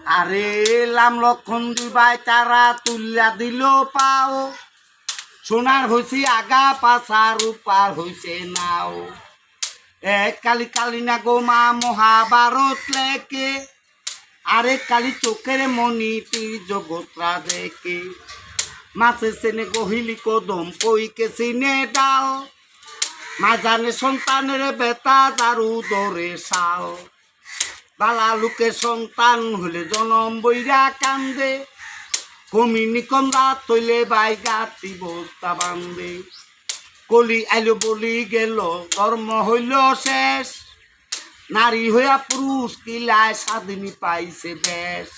আরে লাম লক্ষণ দিবাই, তারা তুল্লা দিল পাও। সোনার হইছি আগা, পাছা রূপার হইছে নাও। এক কালি কালি না গো মা, মহাভারত লেকে আরে কালি চোখের মনি তীর জগৎরা দেখে। মাছের সেনে গহিলি কদম কইকে সিনে ডাল। মা জানে সন্তানের বেতা দারু দরে শাল বালা লোকের সন্তান হলে জনম বইরা কান্দে। কমিনি কন্দা তৈলে বাই গাতি বস্তা বান্ধে কলি আইলো বলি গেল, কর্ম হইল শেষ। নারী হইয়া পুরুষ কিলায় স্বাধীনী পাইছে বেশ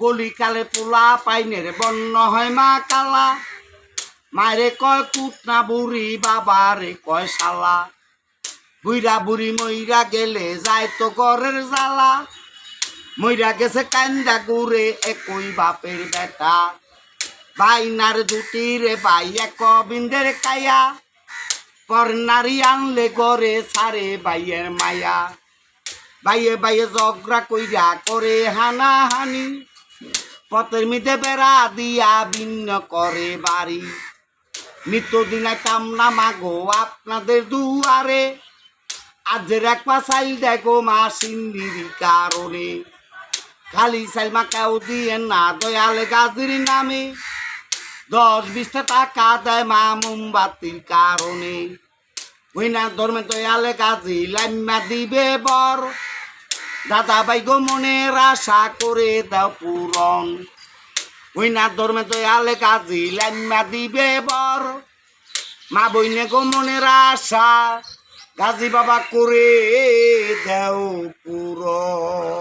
কলিকালে পোলা পাইনের বন্য হয় মা কালা। মায়েরে কয় কুটনা বুড়ি, বাবারে কয় শালা। বুইরা বুড়ি মইরা গেলে যায় তো ঘরের জ্বালা। মইরা গেছে কান্দা গুড়ে একই বাপের বেটা। বাইনার দুটি রে বাই এক বিন্দের কায়া। পর নারী আনলে গড়ে সারে বাইয়ের মায়া। বাইয়ে বাইয়ে জগরা কইরা করে হানা হানি পথের মিতে বেড়া দিয়া ভিন্ন করে বাড়ি। নিত্যদিনে কামনা মাগো আপনাদের দুয়ারে। আজের এক পা চাইল দেখো মা সিন্দির কারণে। খালি চাইল মা কেউ দিয়ে না দয়ালে গাজির নামে। দশ বিশটা টাকা দেয় মা মোমবাতির কারণে। ওই না ধর্মে দয়ালে গাজি লাইমা দিবে বর। দাদা ভাই গো মনের আশা করে দাও পূরণ। ওই না ধর্মে দয়ালে গাজি লাইমা দিবে বর। মা বইনে গো মনের আশা গাজী বাবা করে দেও পুরো।